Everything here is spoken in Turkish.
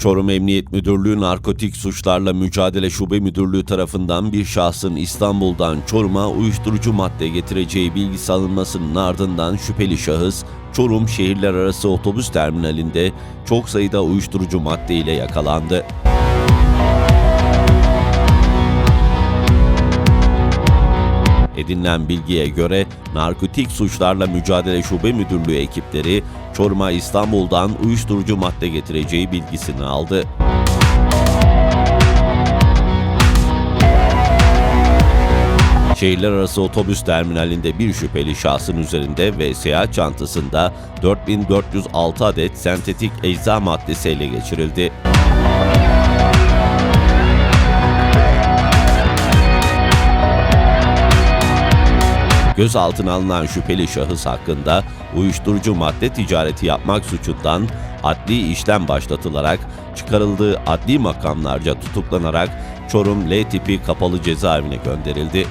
Çorum Emniyet Müdürlüğü Narkotik Suçlarla Mücadele Şube Müdürlüğü tarafından bir şahsın İstanbul'dan Çorum'a uyuşturucu madde getireceği bilgisi alınmasının ardından şüpheli şahıs Çorum şehirler arası otobüs terminalinde çok sayıda uyuşturucu madde ile yakalandı. Edinilen bilgiye göre Narkotik Suçlarla Mücadele Şube Müdürlüğü ekipleri Çorum'a İstanbul'dan uyuşturucu madde getireceği bilgisini aldı. Şehirler arası otobüs terminalinde bir şüpheli şahsın üzerinde ve seyahat çantasında 4406 adet sentetik ecza maddesi ele geçirildi. Gözaltına alınan şüpheli şahıs hakkında uyuşturucu madde ticareti yapmak suçundan adli işlem başlatılarak çıkarıldığı adli makamlarca tutuklanarak Çorum L tipi kapalı cezaevine gönderildi.